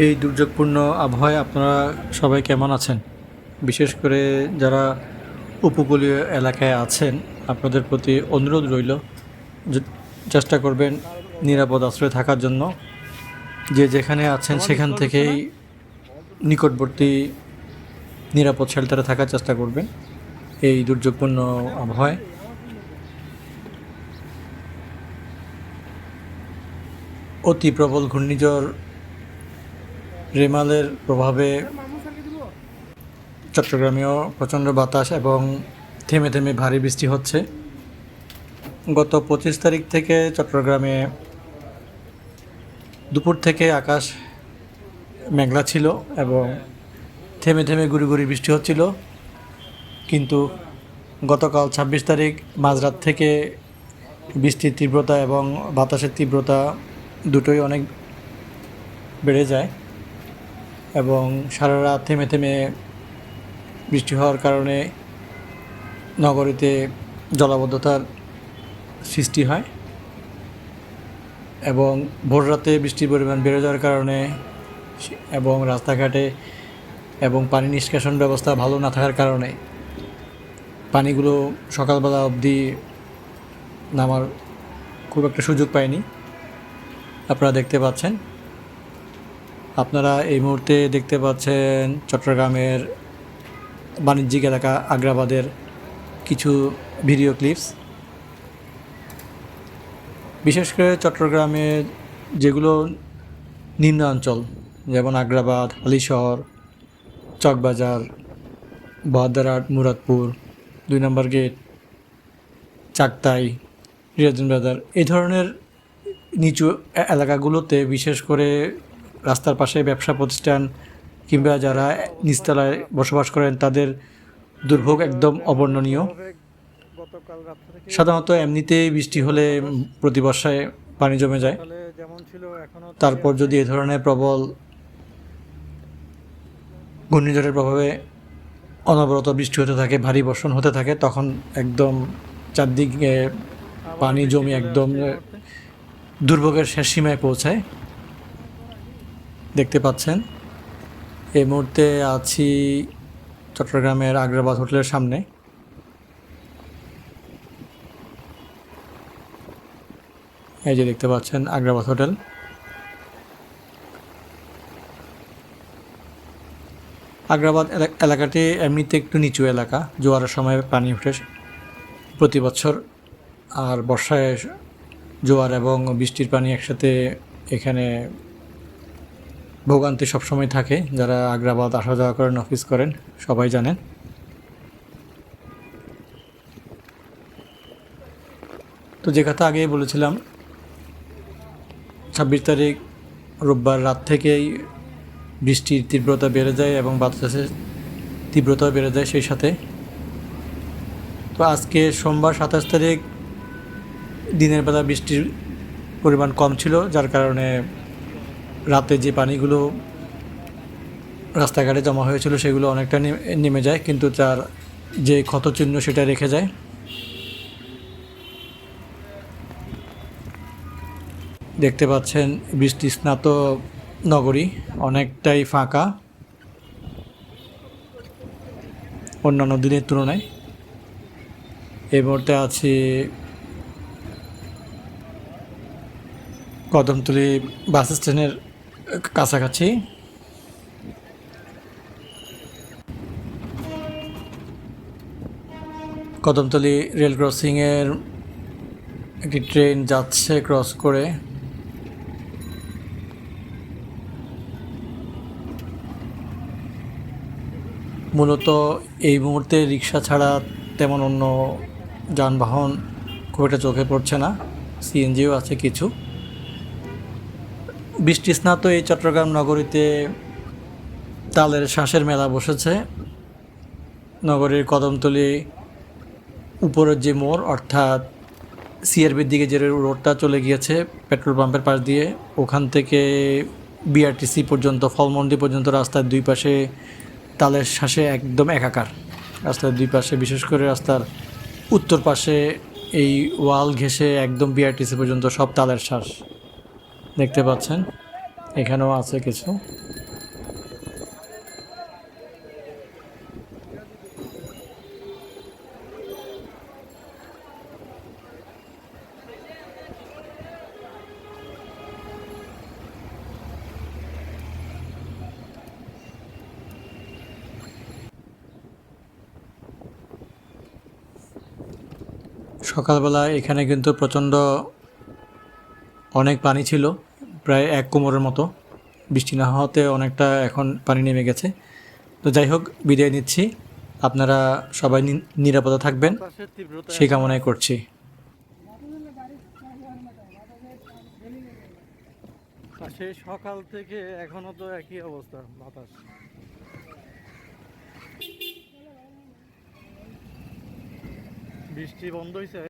এই দুর্যোগপূর্ণ আবহাওয়ায় আপনারা সবাই কেমন আছেন? বিশেষ করে যারা উপকূলীয় এলাকায় আছেন আপনাদের প্রতি অনুরোধ রইল চেষ্টা করবেন নিরাপদ আশ্রয় থাকার জন্য। যে যেখানে আছেন সেখান থেকেই নিকটবর্তী নিরাপদ শেল্টারে থাকার চেষ্টা করবেন এই দুর্যোগপূর্ণ আবহাওয়ায়। অতি প্রবল ঘূর্ণিঝড় রেমালের প্রভাবে চট্টগ্রামেও প্রচণ্ড বাতাস এবং থেমে থেমে ভারী বৃষ্টি হচ্ছে। গত পঁচিশ তারিখ থেকে চট্টগ্রামে দুপুর থেকে আকাশ মেঘলা ছিল এবং থেমে থেমে গুড়ি গুড়ি বৃষ্টি হচ্ছিল। কিন্তু গতকাল ছাব্বিশ তারিখ মাঝরাত থেকে বৃষ্টির তীব্রতা এবং বাতাসের তীব্রতা দুটোই অনেক বেড়ে যায়। এবং সারা রাত থেমে থেমে বৃষ্টি হওয়ার কারণে নগরীতে জলাবদ্ধতার সৃষ্টি হয় এবং ভোর রাতে বৃষ্টির পরিমাণ বেড়ে যাওয়ার কারণে এবং রাস্তাঘাটে এবং পানি নিষ্কাশন ব্যবস্থা ভালো না থাকার কারণে পানিগুলো সকালবেলা অবধি নামার খুব একটা সুযোগ পায়নি আপনারা দেখতে পাচ্ছেন। আপনারা এই মুহূর্তে দেখতে পাচ্ছেন চট্টগ্রামের বাণিজ্যিক এলাকা আগ্রাবাদের কিছু ভিডিও ক্লিপস। বিশেষ করে চট্টগ্রামে যেগুলো নিম্নাঞ্চল, যেমন আগ্রাবাদ, হালিশহর, চকবাজার বহাদারহাট মুরাদপুর, দুই নম্বর গেট, চাকতাই রিয়াজন বাজার, এই ধরনের নিচু এলাকাগুলোতে বিশেষ করে রাস্তার পাশে ব্যবসা প্রতিষ্ঠান কিংবা যারা নিচতলায় বসবাস করেন, তাদের দুর্ভোগ একদম অবর্ণনীয়। সাধারণত এমনিতেই বৃষ্টি হলে প্রতি বর্ষায় পানি জমে যায়। তারপর যদি এ ধরনের প্রবল ঘূর্ণিঝড়ের প্রভাবে অনবরত বৃষ্টি হতে থাকে, ভারী বর্ষণ হতে থাকে, তখন একদম চারদিকে পানি জমি একদম দুর্ভোগের শেষ সীমায় পৌঁছায়। দেখতে পাচ্ছেন। এই মুহূর্তে আছি চট্টগ্রামের আগ্রাবাদ হোটেলের সামনে। এই যে দেখতে পাচ্ছেন আগ্রাবাদ হোটেল। আগ্রাবাদ এলা- এলাকাটি এমনিতে একটু নিচু এলাকা, জোয়ারের সময় পানি উঠে প্রতি বছর আর বর্ষায় জোয়ার এবং বৃষ্টির পানি একসাথে এখানে ভোগান্তি সবসময় থাকে। যারা আগ্রাবাদ আসা যাওয়া করেন অফিস করেন, সবাই জানেন। তো যে কথা আগেই বলেছিলাম, ছাব্বিশ তারিখ রোববার রাত থেকেই বৃষ্টির তীব্রতা বেড়ে যায় এবং বাতাসের তীব্রতাও বেড়ে যায় সেই সাথে। তো আজকে সোমবার সাতাশ তারিখ দিনের বেলা বৃষ্টির পরিমাণ কম ছিল, যার কারণে রাতে যে পানিগুলো রাস্তাঘাটে জমা হয়েছিল সেগুলো অনেকটা নেমে- যায়, কিন্তু তার যে ক্ষতচিহ্ন সেটা রেখে যায়। দেখতে পাচ্ছেন বৃষ্টি স্নাত নগরী, অনেকটাই ফাঁকা। অন্যান্য দিনের তুলনায়। এই মুহূর্তে আছি কদমতলি বাস স্ট্যান্ডের কাছাকাছি। কদমতলি রেল ক্রসিংয়ের একটি ট্রেন যাচ্ছে ক্রস করে। মূলত এই মুহূর্তে রিক্সা ছাড়া তেমন অন্য যানবাহন খুব একটা চোখে পড়ছে না। সিএনজিও আছে কিছু। বৃষ্টি স্নাত এই চট্টগ্রাম নগরীতে তালের শ্বাসের মেলা বসেছে। নগরীর কদমতলি উপরের যে মোড়, অর্থাৎ সিআরবির দিকে যে রোডটা চলে গিয়েছে পেট্রোল পাম্পের পাশ দিয়ে, ওখান থেকে বিআরটিসি পর্যন্ত, ফলমন্ডি পর্যন্ত রাস্তার দুই পাশে তালের শ্বাসে একদম একাকার। রাস্তার দুই পাশে, বিশেষ করে রাস্তার উত্তর পাশে এই ওয়াল ঘেঁষে একদম বিআরটিসি পর্যন্ত সব তালের শ্বাস দেখতে পাচ্ছেন এখানেও আছে কিছু। সকালবেলা এখানে কিন্তু প্রচণ্ড অনেক পানি ছিল, প্রায় এক কোমরের মতো। বৃষ্টি না হওয়াতে অনেকটা এখন পানি নেমে গেছে। তো যাই হোক, বিদায় নিচ্ছি। আপনারা সবাই নিরাপদে থাকবেন। সেই কামনাই করছি। সেই সকাল থেকে এখনও তো একই অবস্থা, বাতাস। বৃষ্টি বন্ধ হয়েছে